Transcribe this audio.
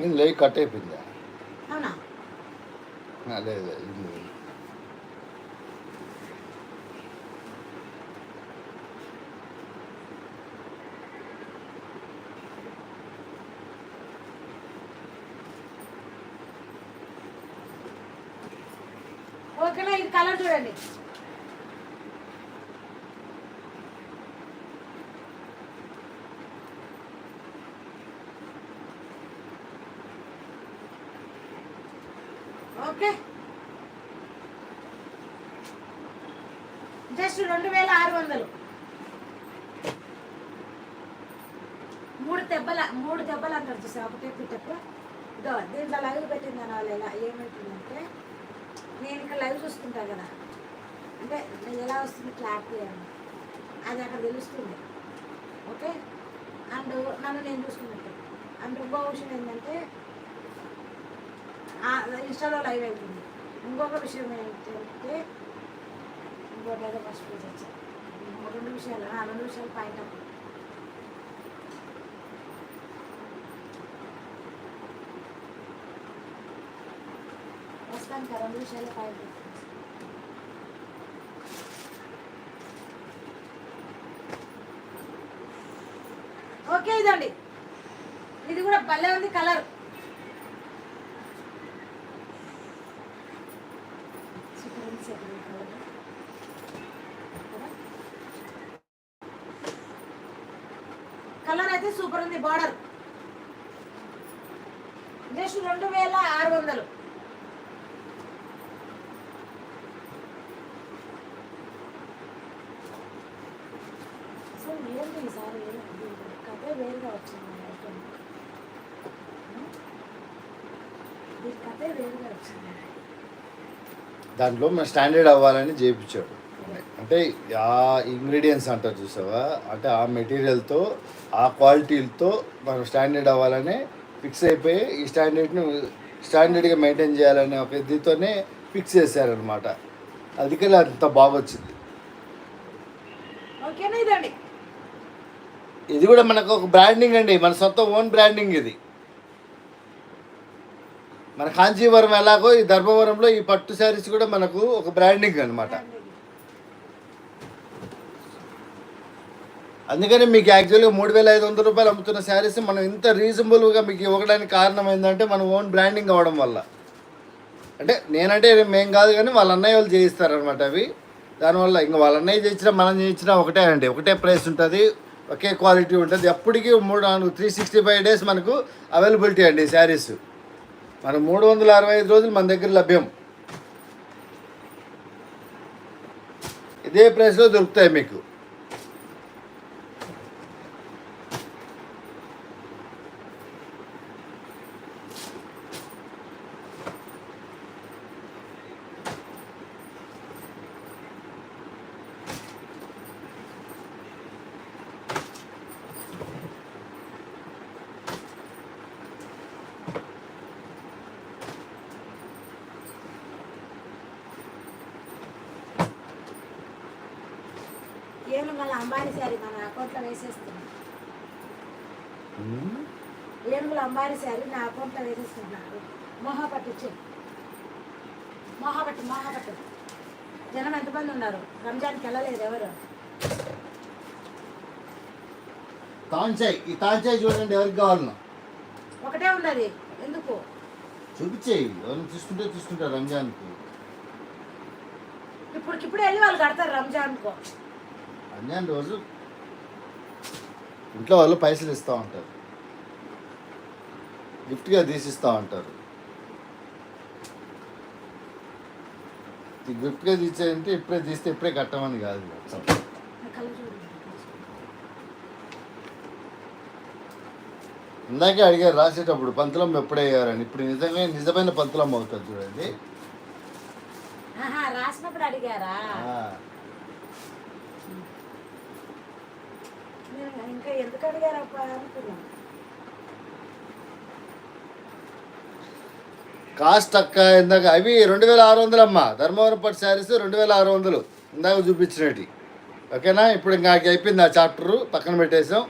నేను లేక కట్ అయిపోయిందా. లేదు ఇది. ఓకేనా ఇది కలర్ చూడండి. ఓకే. జస్ట్ రెండు వేల ఆరు వందలు. మూడు దెబ్బల మూడు దెబ్బలు అంటారు చూసా ఒకటే పిట్టకు ఇదో దీంట్లో లైవ్ పెట్టింది అని వాళ్ళు ఎలా ఏమవుతుందంటే నేను ఇక్కడ లైవ్ చూసుకుంటా కదా. అంటే నేను ఎలా వస్తుంది క్లారిటీ అని. అది అక్కడ తెలుస్తుంది. ఓకే? అండ్ నన్ను నేను చూసుకున్నట్టు. అండ్ ఇంకో విషయం ఏంటంటే ఇన్స్టాలో లైవ్ అవుతుంది ఇంకొక విషయం ఏంటంటే ఇంకోటి ఏదో ఫస్ట్ పేజ్ వచ్చాను రెండు విషయాలు ఆ రెండు విషయాలు పాయింట్ అప్పుడు వస్తాను రెండు విషయాలు పాయింట్ అప్ ఓకే ఇదండి. ఇది కూడా భలే ఉంది కలర్ సూపర్ ఉంది సార్ ఈ కలర్ అయితే సూపర్ ఉంది బార్డర్. జస్ట్ రెండు వేల ఆరు వందలు. అసలు ఏంటి ఈసారి కథే వేరుగా వచ్చింది దీని కథే వేరుగా వచ్చింది. దాంట్లో మన స్టాండర్డ్ అవ్వాలని చేయించాడు. అంటే ఆ ఇంగ్రీడియంట్స్ అంటారు చూసావా? అంటే ఆ మెటీరియల్తో ఆ క్వాలిటీలతో మనం స్టాండర్డ్ అవ్వాలని ఫిక్స్ అయిపోయి ఈ స్టాండర్డ్ని స్టాండర్డ్గా మెయింటైన్ చేయాలనే ఒక ఇదితోనే ఫిక్స్ చేశారనమాట అందుకని అంత బాగా వచ్చింది ఇది కూడా మనకు ఒక బ్రాండింగ్ అండి. మన సొంత ఓన్ బ్రాండింగ్ ఇది. మన కాంచీవరం ఎలాగో ఈ ధర్మవరంలో ఈ పట్టు శారీస్ కూడా మనకు ఒక బ్రాండింగ్ అనమాట అందుకని మీకు యాక్చువల్గా మూడు వేల ఐదు వందల రూపాయలు అమ్ముతున్న శారీస్ మనం ఇంత రీజనబుల్గా మీకు ఇవ్వడానికి కారణం ఏంటంటే మన ఓన్ బ్రాండింగ్ అవ్వడం వల్ల. అంటే నేనంటే మేం కాదు కానీ వాళ్ళ అన్నయ్య వాళ్ళు చేయిస్తారనమాట అవి. దానివల్ల ఇంకా వాళ్ళ అన్నయ్య చేయించినా మనం చేయించినా ఒకటే అండి. ఒకటే ప్రైస్ ఉంటుంది ఒకే క్వాలిటీ ఉంటుంది. ఎప్పటికీ మూడు నాలుగు త్రీ సిక్స్టీ ఫైవ్ డేస్ మనకు అవైలబిలిటీ అండి శారీస్. మనం మూడు వందల అరవై ఐదు రోజులు మన దగ్గర లభ్యం. ఇదే ప్రైస్లో దొరుకుతాయి మీకు. ఏను మళ్ళీ అంబానీ శారీ మన అకౌంట్లో వేసేస్తున్నాం. ఏనుగుల అంబానీ శారీ నా అకౌంట్లో వేసేస్తున్నారు మోహపట్టు ఇచ్చే. మోహపట్టు మోహపట్టు. జనం ఎంతమంది ఉన్నారు? రంజాన్కి వెళ్ళలేదు ఎవరు? తాంచాయ్ ఈ తాంచాయ్ చూడండి ఎవరికి కావాలన్నా ఒకటే ఉన్నది. ఎందుకు? చూపించేయి. ఎవరిని తీసుకుంటే తీసుకుంటారు రంజాన్కి. ఇప్పటికిప్పుడు వెళ్ళి వాళ్ళు కడతారు రంజాన్కో. రంజాన్ రోజు ఇంట్లో వాళ్ళు పైసలు ఇస్తూ ఉంటారు. గిఫ్ట్గా తీసిస్తూ ఉంటారు. గిఫ్ట్గా తీసేయంటే ఇప్పుడే తీస్తే ఇప్పుడే కట్టమని కాదు ఇందాకే అడిగారు రాసేటప్పుడు పంతులం ఎప్పుడయ్యారని. ఇప్పుడు నిజంగా నిజమైన పంతులం అవుతుంది చూడండి. రాసినప్పుడు అడిగారా ఆ, నేను గారు కాస్ట్ అక్క ఇందాక అవి రెండు వేల ఆరు వందలు అమ్మ ధర్మవరం పట్టు శారీస్ రెండు వేల ఆరు వందలు. ఇందాక చూపించినవి. ఓకేనా? ఇప్పుడు ఇంకా అయిపోయింది ఆ చాప్టరు. పక్కన పెట్టేసాం.